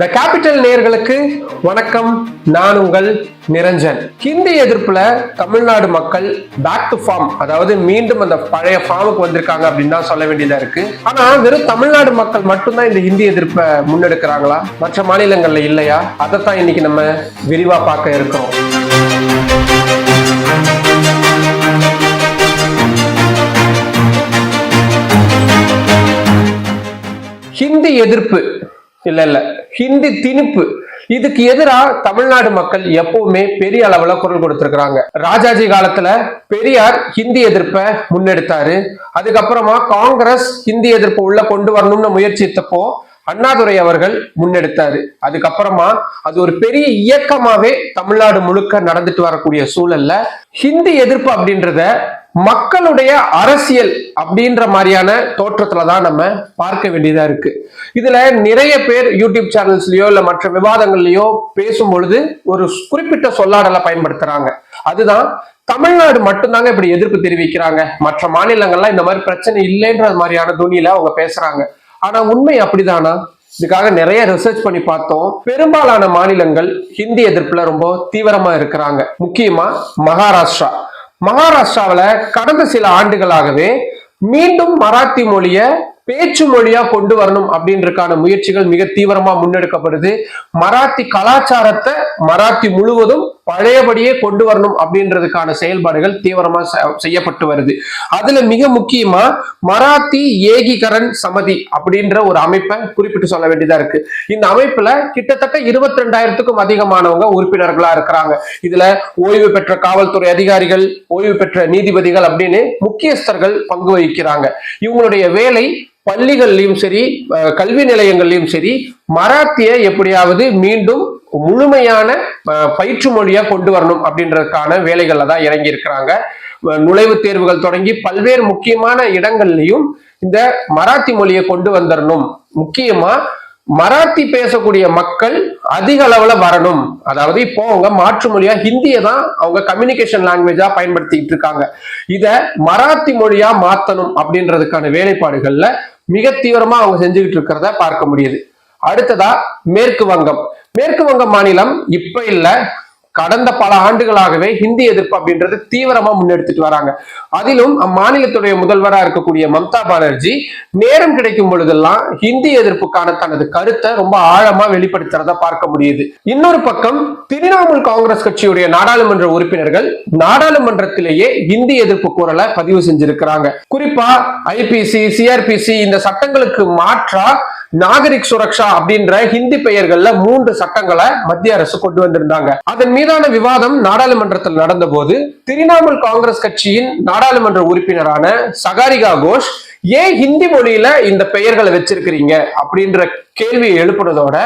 The capital நேயர்களுக்கு வணக்கம். நான் உங்கள் நிரஞ்சன். ஹிந்தி எதிர்ப்புல தமிழ்நாடு மக்கள் பேக் டு ஃபார்ம் அதாவது மீண்டும் அந்த பழைய ஃபார்முக்கு வந்திருக்காங்க அப்படின்னு தான் சொல்ல வேண்டியதா இருக்கு. ஆனா வெறும் தமிழ்நாடு மக்கள் மட்டும்தான் இந்த ஹிந்தி எதிர்ப்பை முன்னெடுக்கிறாங்களா? மற்ற மாநிலங்கள்ல இல்லையா? அதைத்தான் இன்னைக்கு நம்ம விரிவா பார்க்க இருக்கிறோம். ஹிந்தி எதிர்ப்பு இல்லை இல்லை. ஹிந்தி திணிப்பு. இதுக்கு எதிராக தமிழ்நாடு மக்கள் எப்பவுமே பெரிய அளவுல குரல் கொடுத்திருக்கிறாங்க. ராஜாஜி காலத்துல பெரியார் ஹிந்தி எதிர்ப்பை முன்னெடுத்தாரு. அதுக்கப்புறமா காங்கிரஸ் ஹிந்தி எதிர்ப்பு உள்ள கொண்டு வரணும்னு முயற்சித்தப்போ அண்ணாதுரை அவர்கள் முன்னெடுத்தாரு. அதுக்கப்புறமா அது ஒரு பெரிய இயக்கமாவே தமிழ்நாடு முழுக்க நடந்துட்டு வரக்கூடிய சூழல்ல ஹிந்தி எதிர்ப்பு அப்படின்றத மக்களுடைய அரசியல் அப்படின்ற மாதிரியான தோற்றத்துல தான் நம்ம பார்க்க வேண்டியதா இருக்கு. இதுல நிறைய பேர் யூடியூப் சேனல்ஸ்லயோ இல்ல மற்ற விவாதங்கள்லயோ பேசும் பொழுது ஒரு குறிப்பிட்ட சொல்லாடலை பயன்படுத்துறாங்க. அதுதான் தமிழ்நாடு மட்டும்தாங்க இப்படி எதிர்ப்பு தெரிவிக்கிறாங்க. மற்ற மாநிலங்கள்லாம் இந்த மாதிரி பிரச்சனை இல்லைன்ற மாதிரியான துணியில அவங்க பேசுறாங்க. ஆனா உண்மை அப்படிதானா? இதுக்காக நிறைய ரிசர்ச் பண்ணி பார்த்தோம். பெரும்பாலான மாநிலங்கள் ஹிந்தி எதிர்ப்புல ரொம்ப தீவிரமா இருக்கிறாங்க. முக்கியமா மகாராஷ்டிரா. மகாராஷ்டிராவில கடந்த சில ஆண்டுகளாகவே மீண்டும் மராத்தி மொழியை பேச்சு மொழியா கொண்டு வரணும் அப்படின்றக்கான முயற்சிகள் மிக தீவிரமா முன்னெடுக்கப்படுது. மராத்தி கலாச்சாரத்தை மராத்தி முழுவதும் பழையபடியே கொண்டு வரணும் அப்படின்றதுக்கான செயல்பாடுகள் தீவிரமா செய்யப்பட்டு வருது. அதுல மிக முக்கியமா மராத்தி ஏகிகரன் சமதி அப்படின்ற ஒரு அமைப்பை குறிப்பிட்டு சொல்ல வேண்டியதா இருக்கு. இந்த அமைப்புல கிட்டத்தட்ட இருபத்தி ரெண்டாயிரத்துக்கும் அதிகமானவங்க உறுப்பினர்களா இருக்கிறாங்க. இதுல ஓய்வு பெற்ற காவல்துறை அதிகாரிகள் ஓய்வு பெற்ற நீதிபதிகள் அப்படின்னு முக்கியஸ்தர்கள் பங்கு வகிக்கிறாங்க. இவங்களுடைய வேலை பள்ளிகள்லையும் சரி கல்வி நிலையங்கள்லயும் சரி மராத்திய எப்படியாவது மீண்டும் முழுமையான பயிற்று மொழியா கொண்டு வரணும் அப்படின்றதுக்கான வேலைகள்ல தான் இறங்கி இருக்கிறாங்க நுழைவுத் தேர்வுகள் தொடங்கி பல்வேறு முக்கியமான இடங்கள்லையும் இந்த மராத்தி மொழியை கொண்டு வந்துடணும் முக்கியமா மராத்தி பேசக்கூடிய மக்கள் அதிக அளவுல வரணும். அதாவது இப்போ அவங்க மாற்று மொழியா ஹிந்தியை தான் அவங்க கம்யூனிகேஷன் லாங்குவேஜா பயன்படுத்திட்டு இருக்காங்க. இத மராத்தி மொழியா மாத்தணும் அப்படின்றதுக்கான வேலைப்பாடுகள்ல மிக தீவிரமா அவங்க செஞ்சுக்கிட்டு இருக்கிறத பார்க்க முடியுது. அடுத்ததா மேற்கு வங்கம். மேற்கு வங்க மாநிலம் இப்ப இல்ல கடந்த பல ஆண்டுகளாகவே ஹிந்தி எதிர்ப்பு அப்படின்றது தீவிரமா முன்னெடுத்துட்டு வராங்க. அதிலும் அம்மாநிலத்துடைய முதல்வரா இருக்கக்கூடிய மம்தா பானர்ஜி நேரம் கிடைக்கும் பொழுதெல்லாம் ஹிந்தி எதிர்ப்புக்கான தனது கருத்தை ரொம்ப ஆழமா வெளிப்படுத்துறத பார்க்க முடியுது. இன்னொரு பக்கம் திரிணாமுல் காங்கிரஸ் கட்சியுடைய நாடாளுமன்ற உறுப்பினர்கள் நாடாளுமன்றத்திலேயே ஹிந்தி எதிர்ப்பு குரலை பதிவு செஞ்சிருக்கிறாங்க. குறிப்பா ஐபிசி சிஆர்பிசி இந்த சட்டங்களுக்கு மாற்றா நாகரிக் சுரக்ஷா அப்படின்ற ஹிந்தி பெயர்கள்ல மூன்று சட்டங்களை மத்திய அரசு கொண்டு வந்திருந்தாங்க. அதன் மீதான விவாதம் நாடாளுமன்றத்தில் நடந்த போது திரிணாமுல் காங்கிரஸ் கட்சியின் நாடாளுமன்ற உறுப்பினரான சகாரிகா கோஷ் ஏன் ஹிந்தி மொழியில இந்த பெயர்களை வச்சிருக்கிறீங்க? அப்படின்ற கேள்வியை எழுப்புனதோட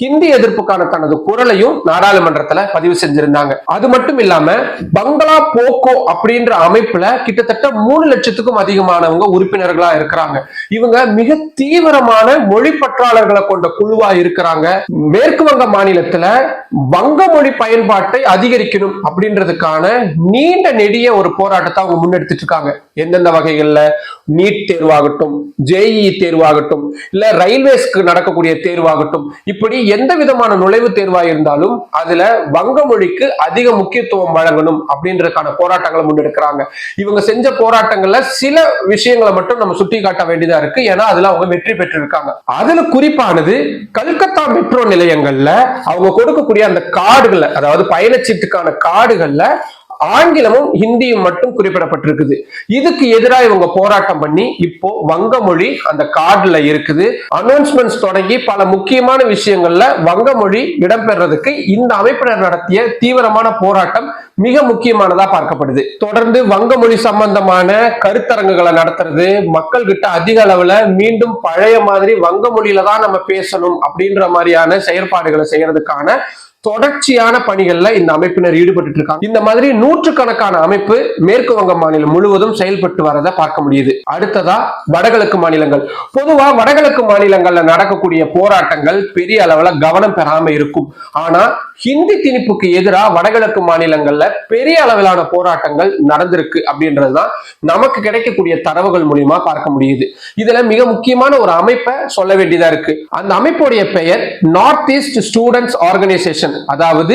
ஹிந்தி எதிர்ப்புக்கான தனது குரலையும் நாடாளுமன்றத்துல பதிவு செஞ்சிருந்தாங்க. அது மட்டும் இல்லாம பங்களா போக்கோ அப்படின்ற அமைப்புல கிட்டத்தட்ட மூணு லட்சத்துக்கும் அதிகமானவங்க உறுப்பினர்களா இருக்கிறாங்க. இவங்க மிக தீவிரமான மொழி பற்றாளர்களை கொண்ட குழுவா இருக்கிறாங்க. மேற்கு வங்க மாநிலத்துல வங்க மொழி பயன்பாட்டை அதிகரிக்கணும் அப்படின்றதுக்கான நீண்ட நெடிய ஒரு போராட்டத்தை அவங்க முன்னெடுத்துட்டு இருக்காங்க. எந்தெந்த வகைகள்ல நீட் தேர்வாகட்டும் ஜேஇ தேர்வாகட்டும் இல்ல ரயில்வேஸ்க்கு நடக்கக்கூடிய தேர்வாகட்டும். இப்படி எந்த விதமான நுழைவு தேர்வா இருந்தாலும் அதுல வங்க மொழிக்கு அதிக முக்கியத்துவம் வழங்கணும் அப்படின்றதுக்கான போராட்டங்களை முன்னெடுக்கிறாங்க. இவங்க செஞ்ச போராட்டங்கள்ல சில விஷயங்களை மட்டும் நம்ம சுட்டி காட்ட வேண்டியதா இருக்கு. ஏன்னா அதுல அவங்க வெற்றி பெற்றிருக்காங்க. அதுல குறிப்பானது கல்கத்தா மெட்ரோ நிலையங்கள்ல அவங்க கொடுக்கக்கூடிய அந்த கார்டுகள்ல அதாவது பயணச்சீட்டுக்கான கார்டுகள்ல ஆங்கிலமும் ஹிந்தியும் மட்டும் குறிப்பிடப்பட்டிருக்குது. இதுக்கு எதிராக இவங்க போராட்டம் பண்ணி இப்போ வங்க மொழி அந்த கார்டுல இருக்குது. அனௌன்ஸ்மெண்ட்ஸ் தொடங்கி பல முக்கியமான விஷயங்கள்ல வங்க மொழி இடம்பெறதுக்கு இந்த அமைப்பினர் நடத்திய தீவிரமான போராட்டம் மிக முக்கியமானதா பார்க்கப்படுது. தொடர்ந்து வங்க மொழி சம்பந்தமான கருத்தரங்குகளை நடத்துறது மக்கள் கிட்ட அதிக அளவுல மீண்டும் பழைய மாதிரி வங்க மொழியில தான் நம்ம பேசணும் அப்படின்ற மாதிரியான செயற்பாடுகளை செய்யறதுக்கான தொடர்ச்சியான பணிகள்ல இந்த அமைப்பினர் ஈடுபட்டு இருக்காங்க. இந்த மாதிரி நூற்றுக்கணக்கான அமைப்பு மேற்கு வங்க மாநிலம் முழுவதும் செயல்பட்டு வரதை பார்க்க முடியுது. அடுத்ததா வடகிழக்கு மாநிலங்கள். பொதுவா வடகிழக்கு மாநிலங்கள்ல நடக்கக்கூடிய போராட்டங்கள் பெரிய அளவுல கவனம் பெறாம இருக்கும். ஆனா ஹிந்தி திணிப்புக்கு எதிராக வடகிழக்கு மாநிலங்கள்ல பெரிய அளவிலான போராட்டங்கள் நடந்திருக்கு அப்படின்றதுதான் நமக்கு கிடைக்கக்கூடிய தரவுகள் மூலியமா பார்க்க முடியுது. இதுல மிக முக்கியமான ஒரு அமைப்பை சொல்ல வேண்டியதா இருக்கு. அந்த அமைப்புடைய பெயர் நார்த் ஈஸ்ட் ஸ்டூடெண்ட்ஸ் ஆர்கனைசேஷன் அதாவது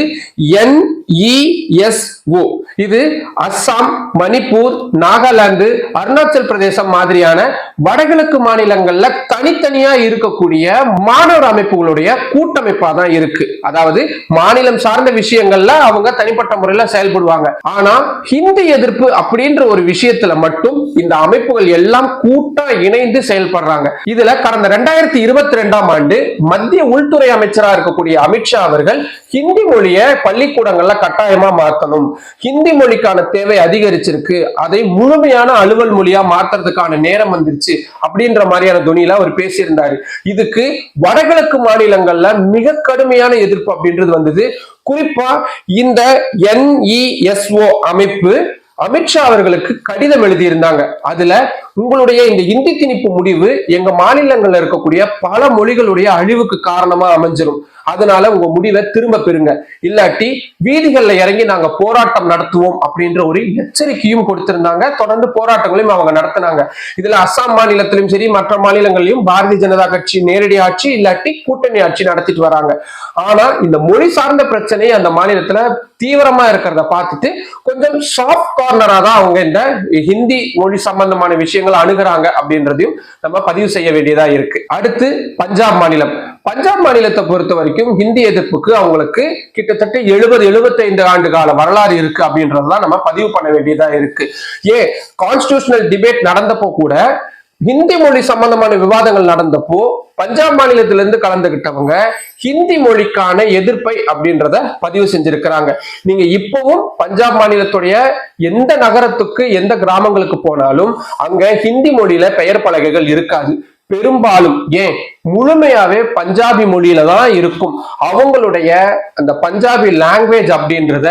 என்இஎஸ் ஓ இது அஸ்ஸாம் மணிப்பூர் நாகாலாந்து அருணாச்சல் பிரதேசம் மாதிரியான வடகிழக்கு மாநிலங்கள்ல தனித்தனியா இருக்கக்கூடிய மாணவர் அமைப்புகளுடைய கூட்டமைப்பா தான் இருக்கு. அதாவது மாநிலம் சார்ந்த விஷயங்கள்ல அவங்க தனிப்பட்ட முறையில செயல்படுவாங்க. ஆனா ஹிந்தி எதிர்ப்பு அப்படின்ற ஒரு விஷயத்துல மட்டும் இந்த அமைப்புகள் எல்லாம் கூட்டா இணைந்து செயல்படுறாங்க. இதுல கடந்த ரெண்டாயிரத்தி இருபத்தி ரெண்டாம் ஆண்டு மத்திய உள்துறை அமைச்சரா இருக்கக்கூடிய அமித்ஷா அவர்கள் ஹிந்தி மொழியை பள்ளிக்கூடங்கள்ல கட்டாயமா மாற்றணும் ஹிந்தி மொழிக்கான தேவை அதிகரிச்சிருக்கு. அதை முழுமையான அலுவல் மொழியா மாத்துறதுக்கான நேரம் வந்துருச்சு அப்படின்ற மாதிரியான துணியில அவர் பேசியிருந்தாரு. இதுக்கு வடகிழக்கு மாநிலங்கள்ல மிக கடுமையான எதிர்ப்பு அப்படின்றது வந்தது. குறிப்பா இந்த என்இஎஸ்ஓ அமைப்பு அமித்ஷா அவர்களுக்கு கடிதம் எழுதியிருந்தாங்க. அதுல உங்களுடைய இந்த இந்தி திணிப்பு முடிவு எங்க மாநிலங்கள்ல இருக்கக்கூடிய பல மொழிகளுடைய அழிவுக்கு காரணமா அமைஞ்சிரும். அதனால உங்க முடிவை திரும்ப பெறுங்க. இல்லாட்டி வீதிகள்ல இறங்கி நாங்க போராட்டம் நடத்துவோம் அப்படின்ற ஒரு எச்சரிக்கையும் கொடுத்திருந்தாங்க. தொடர்ந்து போராட்டங்களையும் அவங்க நடத்தினாங்க. இதுல அஸ்ஸாம் மாநிலத்திலும் சரி மற்ற மாநிலங்களிலும் பாரதிய ஜனதா கட்சி நேரடி ஆட்சி இல்லாட்டி கூட்டணி ஆட்சி நடத்திட்டு வராங்க. ஆனா இந்த மொழி சார்ந்த பிரச்சனை அந்த மாநிலத்துல தீவிரமா இருக்கிறத பார்த்துட்டு கொஞ்சம் சாஃப்ட் கார்னரா தான் அவங்க இந்த ஹிந்தி மொழி சம்பந்தமான விஷயங்களை அணுகுறாங்க அப்படின்றதையும் நம்ம பதிவு செய்ய வேண்டியதா இருக்கு. அடுத்து பஞ்சாப் மாநிலம். பஞ்சாப் மாநிலத்தை பொறுத்த வரைக்கும் ஹிந்தி எதிர்ப்புக்கு அவங்களுக்கு கிட்டத்தட்ட எழுபது எழுபத்தைந்து ஆண்டு கால வரலாறு இருக்கு அப்படின்றதுதான் நம்ம பதிவு பண்ண வேண்டியதா இருக்கு. ஏன்? கான்ஸ்டியூஷனல் டிபேட் நடந்தப்போ கூட ஹிந்தி மொழி சம்பந்தமான விவாதங்கள் நடந்தப்போ பஞ்சாப் மாநிலத்திலிருந்து கலந்துகிட்டவங்க ஹிந்தி மொழிக்கான எதிர்ப்பை அப்படின்றத பதிவு செஞ்சிருக்கிறாங்க. நீங்க இப்பவும் பஞ்சாப் மாநிலத்துடைய எந்த நகரத்துக்கு எந்த கிராமங்களுக்கு போனாலும் அங்க ஹிந்தி மொழியில பெயர் பலகைகள் இருக்காது. பெரும்பாலும் ஏன்? முழுமையாவே பஞ்சாபி மொழியில தான் இருக்கும். அவங்களுடைய அந்த பஞ்சாபி லாங்குவேஜ் அப்படின்றத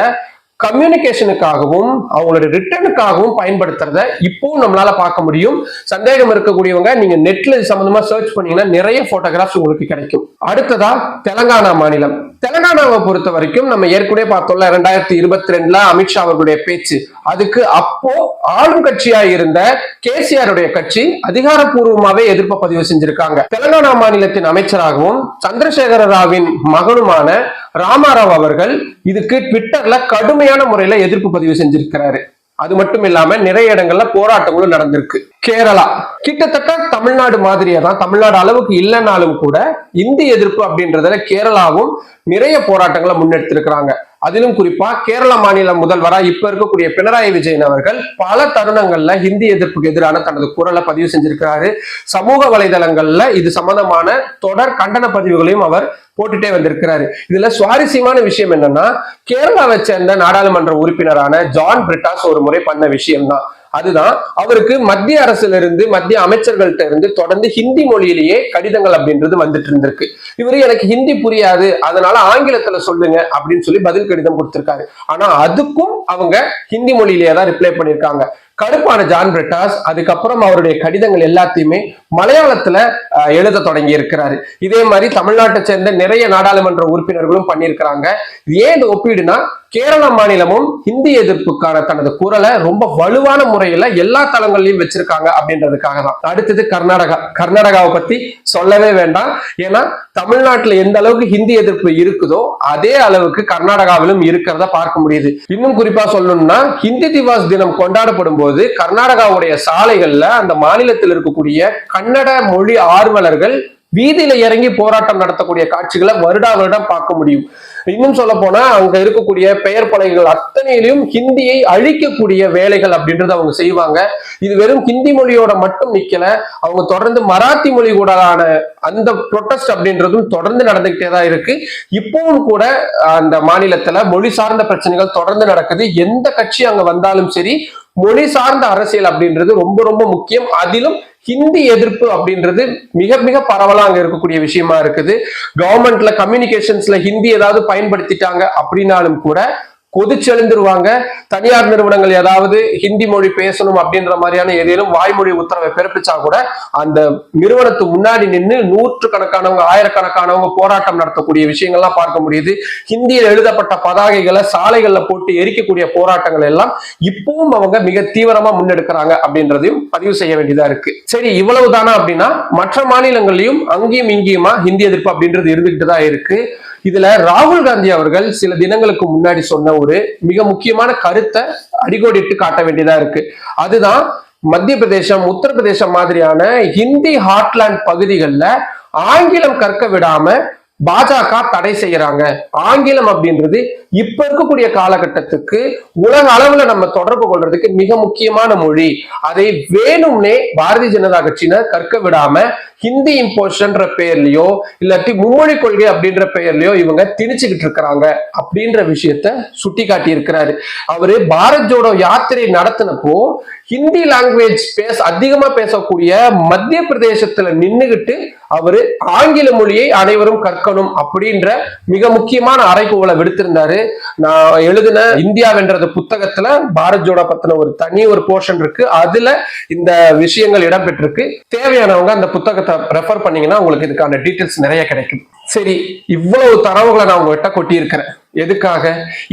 கம்யூனிகேஷனுக்காகவும் அவங்களோட ரிட்டர்னுக்காகவும் பயன்படுத்துறத இப்பவும் நம்மளால பார்க்க முடியும். சந்தேகம் இருக்கக்கூடியவங்க நீங்க நெட்ல சம்பந்தமா சர்ச் பண்ணீங்கன்னா நிறைய போட்டோகிராஃப்ஸ் உங்களுக்கு கிடைக்கும். அடுத்ததா தெலங்கானா மாநிலம். தெலங்கானாவை பொறுத்த வரைக்கும் நம்ம ஏற்கனவே பார்த்தோம்ல ரெண்டாயிரத்தி இருபத்தி ரெண்டுல அமித்ஷா அவர்களுடைய பேச்சு. அதுக்கு அப்போ ஆளும் கட்சியா இருந்த கேசிஆருடைய கட்சி அதிகாரப்பூர்வமாவே எதிர்ப்பு பதிவு செஞ்சிருக்காங்க. தெலங்கானா மாநிலத்தின் அமைச்சராகவும் சந்திரசேகர ராவின் மகனுமான ராமாராவ் அவர்கள் இதுக்கு ட்விட்டர்ல கடுமையான முறையில எதிர்ப்பு பதிவு செஞ்சிருக்கிறாரு. அது மட்டும் இல்லாம நிறைய இடங்கள்ல போராட்டங்களும் நடந்திருக்கு. கேரளா. கிட்டத்தட்ட தமிழ்நாடு மாதிரியே தான். தமிழ்நாடு அளவுக்கு இல்லைனாலும் கூட இந்தி எதிர்ப்பு அப்படின்றதுல கேரளாவும் நிறைய போராட்டங்களை முன்னெடுத்திருக்கிறாங்க. அதிலும் குறிப்பா கேரள மாநில முதல்வரா இப்ப இருக்கக்கூடிய பினராயி விஜயன் அவர்கள் பல தருணங்கள்ல ஹிந்தி எதிர்ப்புக்கு எதிரான தனது குரலை பதிவு செஞ்சிருக்கிறாரு. சமூக வலைதளங்கள்ல இது சம்பந்தமான தொடர் கண்டன பதிவுகளையும் அவர் போட்டுட்டே வந்திருக்கிறாரு. இதுல சுவாரஸ்யமான விஷயம் என்னன்னா கேரளாவை சேர்ந்த நாடாளுமன்ற உறுப்பினரான ஜான் பிரிட்டாஸ் ஒரு முறை பண்ண விஷயம்தான். அதுதான் அவருக்கு மத்திய அரசுல இருந்து மத்திய அமைச்சர்கள்ட்ட இருந்து தொடர்ந்து ஹிந்தி மொழியிலேயே கடிதங்கள் அப்படின்றது வந்துட்டு இருந்திருக்கு. இவரு எனக்கு ஹிந்தி புரியாது அதனால ஆங்கிலத்துல சொல்லுங்க அப்படின்னு சொல்லி பதில் கடிதம் கொடுத்திருக்காரு. ஆனா அதுக்கும் அவங்க ஹிந்தி மொழியிலேயே தான் ரிப்ளை பண்ணியிருக்காங்க. கடுப்பான ஜான் பிரிட்டாஸ் அதுக்கப்புறம் அவருடைய கடிதங்கள் எல்லாத்தையுமே மலையாளத்துல எழுத தொடங்கி இருக்கிறாரு. இதே மாதிரி தமிழ்நாட்டை சேர்ந்த நிறைய நாடாளுமன்ற உறுப்பினர்களும் பண்ணியிருக்கிறாங்க. ஏன் இந்த ஒப்பீடுனா கேரள மாநிலமும் ஹிந்தி எதிர்ப்புக்கான தனது குரலை ரொம்ப வலுவான முறையில எல்லா தளங்கள்லயும் வச்சிருக்காங்க அப்படின்றதுக்காக தான். அடுத்தது கர்நாடகா. கர்நாடகாவை பத்தி சொல்லவே வேண்டாம். ஏன்னா தமிழ்நாட்டுல எந்த அளவுக்கு ஹிந்தி எதிர்ப்பு இருக்குதோ அதே அளவுக்கு கர்நாடகாவிலும் இருக்கிறத பார்க்க முடியுது. இன்னும் குறிப்பா சொல்லணும்னா ஹிந்தி திவாஸ் தினம் கொண்டாடப்படும் போது கர்நாடகாவுடைய சாலைகள்ல அந்த மாநிலத்தில் இருக்கக்கூடிய கன்னட மொழி ஆர்வலர்கள் வீதியில இறங்கி போராட்டம் நடத்தக்கூடிய காட்சிகளை வருடா வருடம் பார்க்க முடியும். இன்னும் சொல்ல போனா அங்க இருக்கக்கூடிய பெயர் பலகைகள் அத்தனையிலும் ஹிந்தியை அழிக்கக்கூடிய வேலைகள் அப்படின்றத அவங்க செய்வாங்க. இது வெறும் ஹிந்தி மொழியோட மட்டும் நிக்கல அவங்க தொடர்ந்து மராத்தி மொழி கூடான அந்த ப்ரொட்டஸ்ட் அப்படின்றதும் தொடர்ந்து நடந்துகிட்டே தான் இருக்கு. இப்பவும் கூட அந்த மாநிலத்துல மொழி சார்ந்த பிரச்சனைகள் தொடர்ந்து நடக்குது. எந்த கட்சி அங்க வந்தாலும் சரி மொழி சார்ந்த அரசியல் அப்படின்றது ரொம்ப ரொம்ப முக்கியம். அதிலும் ஹிந்தி எதிர்ப்பு அப்படின்றது மிக மிக பரவலா அங்க இருக்கக்கூடிய விஷயமா இருக்குது. கவர்மெண்ட்ல கம்யூனிகேஷன்ஸ்ல ஹிந்தி ஏதாவது பயன்படுத்திட்டாங்க அப்படின்னாலும் கூட கொதிச்செழுந்துருவாங்க. தனியார் நிறுவனங்கள் ஏதாவது ஹிந்தி மொழி பேசணும் அப்படின்ற மாதிரியான ஏதேனும் வாய்மொழி உத்தரவை பிறப்பிச்சா கூட அந்த நிறுவனத்து முன்னாடி நின்று நூற்று கணக்கானவங்க ஆயிரக்கணக்கானவங்க போராட்டம் நடத்தக்கூடிய விஷயங்கள்லாம் பார்க்க முடியுது. ஹிந்தியில் எழுதப்பட்ட பதாகைகளை சாலைகளில் போட்டு எரிக்கக்கூடிய போராட்டங்கள் எல்லாம் இப்பவும் அவங்க மிக தீவிரமா முன்னெடுக்கிறாங்க அப்படின்றதையும் பதிவு செய்ய வேண்டியதா இருக்கு. சரி இவ்வளவு தானா அப்படின்னா மற்ற மாநிலங்களையும் அங்கேயும் இங்கேயுமா ஹிந்தி எதிர்ப்பு அப்படின்றது இருந்துகிட்டு தான் இருக்கு. இதுல ராகுல் காந்தி அவர்கள் சில தினங்களுக்கு முன்னாடி சொன்ன ஒரு மிக முக்கியமான கருத்தை அடிகோடிட்டு காட்ட வேண்டியதா இருக்கு. அதுதான் மத்திய பிரதேசம் உத்தரப்பிரதேசம் மாதிரியான ஹிந்தி ஹாட்லாண்ட் பகுதிகளில் ஆங்கிலம் கற்க விடாம பாஜக தடை செய்யறாங்க. ஆங்கிலம் அப்படின்றது இப்ப இருக்கக்கூடிய காலகட்டத்துக்கு உலக அளவுல நம்ம தொடர்பு கொள்றதுக்கு மிக முக்கியமான மொழி. அதை வேணும்னே பாரதிய ஜனதா கட்சியினர் கற்க விடாம ஹிந்தி இம்போஷன்ற பெயர்லயோ இல்லாட்டி மும்மொழி கொள்கை அப்படின்ற பெயர்லயோ இவங்க திணிச்சுக்கிட்டு இருக்கிறாங்க அப்படின்ற விஷயத்த சுட்டி காட்டி இருக்கிறாரு அவரு பாரத் ஜோடோ யாத்திரை நடத்தினப்போ ஹிந்தி லாங்குவேஜ் பேச அதிகமா பேசக்கூடிய மத்திய பிரதேசத்துல நின்னுகிட்டு அவரு ஆங்கில மொழியை அனைவரும் கற்கணும் அப்படின்ற மிக முக்கியமான அறைகூவலை விடுத்திருந்தாரு. நான் எழுதின இந்தியாவென்றது புத்தகத்துல பாரத் ஜோடோ பத்தின ஒரு தனி ஒரு போர்ஷன் இருக்கு. அதுல இந்த விஷயங்கள் இடம்பெற்றிருக்கு. தேவையானவங்க அந்த புத்தகத்தை ரெஃபர் பண்ணீங்கன்னா உங்களுக்கு இதுக்கான டீட்டெயில்ஸ் நிறைய கிடைக்கும். சரி இவ்வளவு தரவுகளை நான் உங்ககிட்ட கொட்டியிருக்கிறேன். எதுக்காக?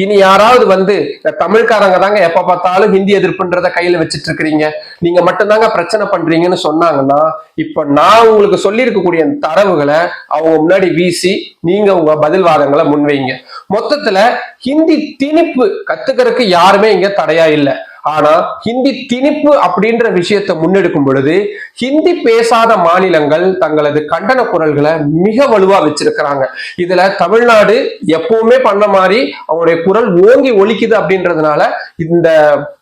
இனி யாராவது வந்து தமிழ்காரங்க தாங்க எப்ப பார்த்தாலும் ஹிந்தி எதிர்ப்புன்றத கையில வச்சிட்டு இருக்கிறீங்க நீங்க மட்டும்தாங்க பிரச்சனை பண்றீங்கன்னு சொன்னாங்கன்னா இப்ப நான் உங்களுக்கு சொல்லி இருக்கக்கூடிய தரவுகளை அவங்க முன்னாடி வீசி நீங்க உங்க பதில் வாதங்களை முன்வைங்க. மொத்தத்துல ஹிந்தி திணிப்பு கத்துக்கிறதுக்கு யாருமே இங்க தடையா இல்லை. ஆனா ஹிந்தி திணிப்பு அப்படின்ற விஷயத்தை முன்னெடுக்கும் பொழுது ஹிந்தி பேசாத மாநிலங்கள் தங்களது கண்டன குரல்களை மிக வலுவா வச்சிருக்கிறாங்க. இதுல தமிழ்நாடு எப்பவுமே பண்ண மாதிரி அவங்களுடைய குரல் ஓங்கி ஒழிக்குது அப்படின்றதுனால இந்த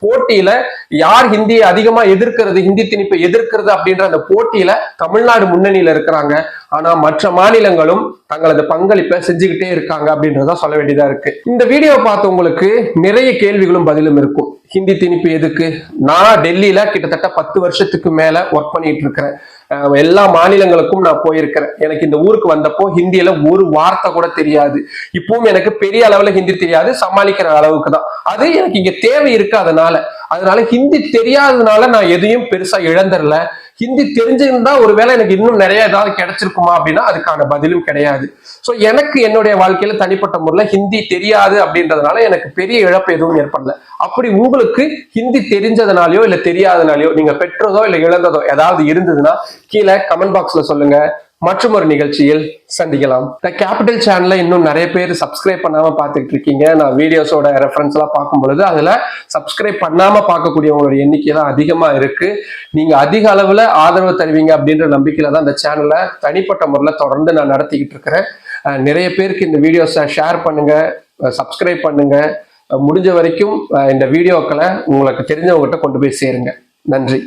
போட்டியில யார் ஹிந்தியை அதிகமா எதிர்க்கிறது ஹிந்தி திணிப்பை எதிர்க்கிறது அப்படின்ற அந்த போட்டியில தமிழ்நாடு முன்னணியில இருக்கிறாங்க. ஆனா மற்ற மாநிலங்களும் தங்களது பங்களிப்பை செஞ்சுக்கிட்டே இருக்காங்க அப்படின்றத சொல்ல வேண்டியதா இருக்கு. இந்த வீடியோ பார்த்து உங்களுக்கு நிறைய கேள்விகளும் பதிலும் இருக்கும். ஹிந்தி திணிப்பு எதுக்கு? நான் டெல்லியில கிட்டத்தட்ட பத்து வருஷத்துக்கு மேல ஒர்க் பண்ணிட்டு இருக்கிறேன். எல்லா மாநிலங்களுக்கும் நான் போயிருக்கிறேன். எனக்கு இந்த ஊருக்கு வந்தப்போ ஹிந்தியில ஒரு வார்த்தை கூட தெரியாது. இப்பவும் எனக்கு பெரிய அளவுல ஹிந்தி தெரியாது சமாளிக்கிற அளவுக்கு தான். அது எனக்கு இங்க தேவை இருக்கு அதனால. அதனால ஹிந்தி தெரியாததுனால நான் எதையும் பெருசா இழந்துடல. ஹிந்தி தெரிஞ்சிருந்தா ஒருவேளை எனக்கு இன்னும் நிறைய ஏதாவது கிடைச்சிருக்குமா அப்படின்னா அதுக்கான பதிலும் கிடையாது. ஸோ எனக்கு என்னுடைய வாழ்க்கையில தனிப்பட்ட முறையில் ஹிந்தி தெரியாது அப்படின்றதுனால எனக்கு பெரிய இழப்பு எதுவும் ஏற்படல. அப்படி உங்களுக்கு ஹிந்தி தெரிஞ்சதுனாலயோ இல்லை தெரியாதனாலயோ நீங்க பெற்றதோ இல்லை இழந்ததோ ஏதாவது இருந்ததுன்னா கீழே கமெண்ட் பாக்ஸ்ல சொல்லுங்க. மற்றும் ஒரு நிகழ்ச்சியில் சந்திக்கலாம். த கேபிட்டல் சேனல்ல இன்னும் நிறைய பேர் சப்ஸ்கிரைப் பண்ணாம பார்த்துட்டு இருக்கீங்க. நான் வீடியோஸோட ரெஃபரன்ஸ் எல்லாம் பார்க்கும் பொழுது அதுல சப்ஸ்கிரைப் பண்ணாம பார்க்கக்கூடியவங்களோட எண்ணிக்கை தான் அதிகமா இருக்கு. நீங்க அதிக அளவுல ஆதரவு தருவீங்க அப்படின்ற நம்பிக்கையில தான் இந்த சேனலை தனிப்பட்ட முறையில் தொடர்ந்து நான் நடத்திக்கிட்டு இருக்கிறேன். நிறைய பேருக்கு இந்த வீடியோஸை ஷேர் பண்ணுங்க சப்ஸ்கிரைப் பண்ணுங்க. முடிஞ்ச வரைக்கும் இந்த வீடியோக்களை உங்களுக்கு தெரிஞ்சவங்ககிட்ட கொண்டு போய் சேருங்க. நன்றி.